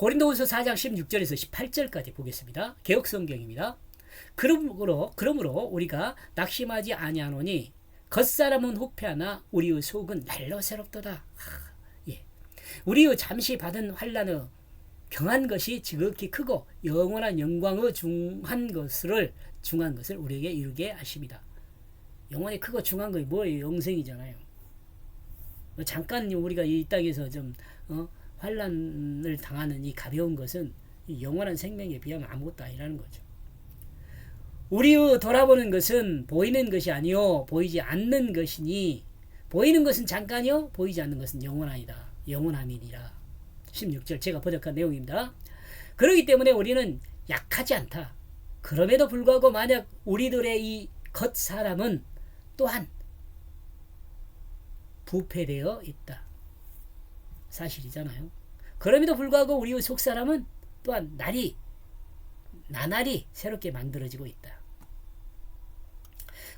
고린도후서 4장 16절에서 18절까지 보겠습니다. 개혁 성경입니다. 그러므로 그러므로 우리가 낙심하지 아니하노니 겉사람은 후패하나 우리의 속은 날로 새롭도다. 하, 예. 우리의 잠시 받은 환란의 경한 것이 지극히 크고 영원한 영광의 중한 것을 중한 것을 우리에게 이루게 하십니다. 영원히 크고 중한 것이 뭐예요? 영생이잖아요. 뭐 잠깐 우리가 이 땅에서 좀 어, 환란을 당하는 이 가벼운 것은 이 영원한 생명에 비하면 아무것도 아니라는 거죠. 우리의 돌아보는 것은 보이는 것이 아니요 보이지 않는 것이니 보이는 것은 잠깐이요 보이지 않는 것은 영원하이다. 영원함이니라. 16절 제가 번역한 내용입니다. 그렇기 때문에 우리는 약하지 않다. 그럼에도 불구하고 만약 우리들의 이 겉 사람은 또한 부패되어 있다. 사실이잖아요. 그럼에도 불구하고 우리의 속 사람은 또한 날이 나날이 새롭게 만들어지고 있다.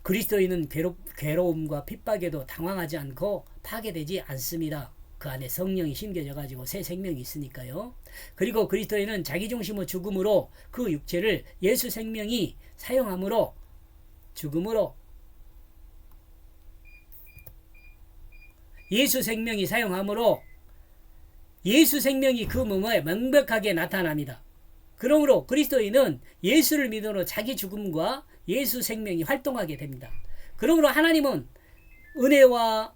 그리스도인은 괴롭, 괴로움과 핍박에도 당황하지 않고 파괴되지 않습니다. 그 안에 성령이 심겨져 가지고 새 생명이 있으니까요. 그리고 그리스도인은 자기 중심의 죽음으로 그 육체를 예수 생명이 사용함으로 죽음으로 예수 생명이 사용함으로 예수 생명이 그 몸에 명백하게 나타납니다. 그러므로 그리스도인은 예수를 믿음으로 자기 죽음과 예수 생명이 활동하게 됩니다. 그러므로 하나님은 은혜와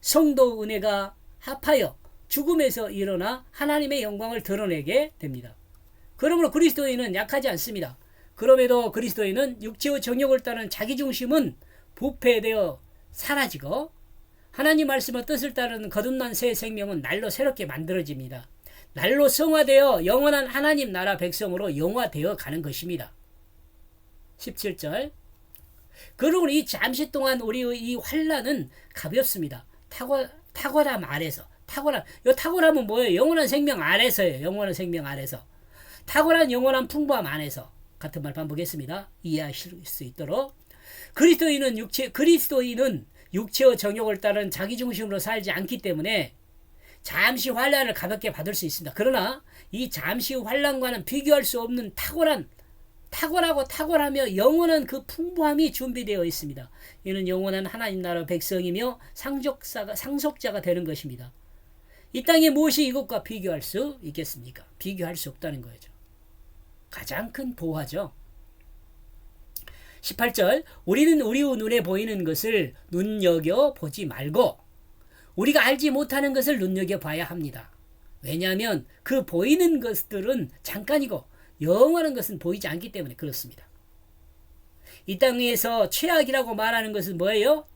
성도 은혜가 합하여 죽음에서 일어나 하나님의 영광을 드러내게 됩니다. 그러므로 그리스도인은 약하지 않습니다. 그럼에도 그리스도인은 육체의 정욕을 따른 자기 중심은 부패되어 사라지고 하나님 말씀의 뜻을 따르는 거듭난 새 생명은 날로 새롭게 만들어집니다. 날로 성화되어 영원한 하나님 나라 백성으로 영화되어 가는 것입니다. 17절 그러므로 이 잠시 동안 우리의 이 환란은 가볍습니다. 탁월, 탁월함 아래서 탁월함 이 탁월함은 뭐예요? 영원한 생명 아래서예요. 영원한 생명 아래서 탁월한 영원한 풍부함 안에서 같은 말 반복했습니다. 이해하실 수 있도록 그리스도인은 육체 그리스도인은 육체의 정욕을 따른 자기 중심으로 살지 않기 때문에 잠시 환란을 가볍게 받을 수 있습니다. 그러나 이 잠시 환란과는 비교할 수 없는 탁월한 탁월하고 탁월하며 영원한 그 풍부함이 준비되어 있습니다. 이는 영원한 하나님 나라 백성이며 상속자가 상속자가 되는 것입니다. 이 땅에 무엇이 이것과 비교할 수 있겠습니까? 비교할 수 없다는 거죠. 가장 큰 보화죠. 18절 우리는 우리의 눈에 보이는 것을 눈여겨 보지 말고 우리가 알지 못하는 것을 눈여겨 봐야 합니다. 왜냐하면 그 보이는 것들은 잠깐이고 영원한 것은 보이지 않기 때문에 그렇습니다. 이 땅에서 최악이라고 말하는 것은 뭐예요?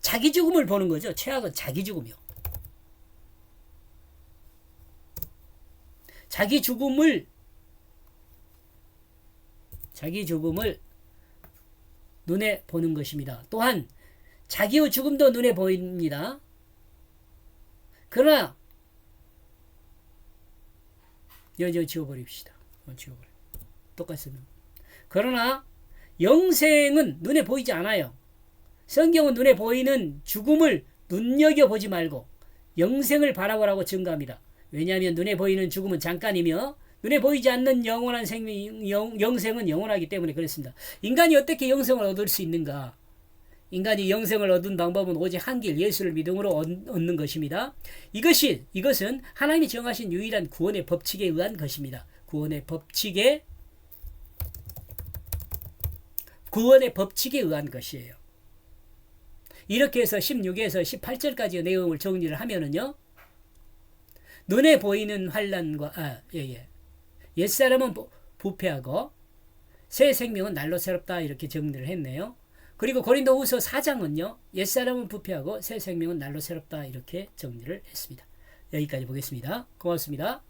자기 죽음을 보는 거죠. 최악은 자기 죽음이요. 자기 죽음을 자기 죽음을 눈에 보는 것입니다. 또한 자기의 죽음도 눈에 보입니다. 그러나 여저 지워버립시다. 어. 똑같습니다. 그러나 영생은 눈에 보이지 않아요. 성경은 눈에 보이는 죽음을 눈여겨 보지 말고 영생을 바라보라고 증가합니다. 왜냐하면 눈에 보이는 죽음은 잠깐이며 눈에 보이지 않는 영원한 생명, 영, 영생은 영원하기 때문에 그렇습니다. 인간이 어떻게 영생을 얻을 수 있는가? 인간이 영생을 얻은 방법은 오직 한 길 예수를 믿음으로 얻는 것입니다. 이것이 이것은 하나님이 정하신 유일한 구원의 법칙에 의한 것입니다. 구원의 법칙에 구원의 법칙에 의한 것이에요. 이렇게 해서 16에서 18절까지의 내용을 정리를 하면은요. 눈에 보이는 환란과 아, 예, 예. 옛사람은 부패하고 새 생명은 날로 새롭다 이렇게 정리를 했네요. 그리고 고린도후서 4장은요. 옛사람은 부패하고 새 생명은 날로 새롭다 이렇게 정리를 했습니다. 여기까지 보겠습니다. 고맙습니다.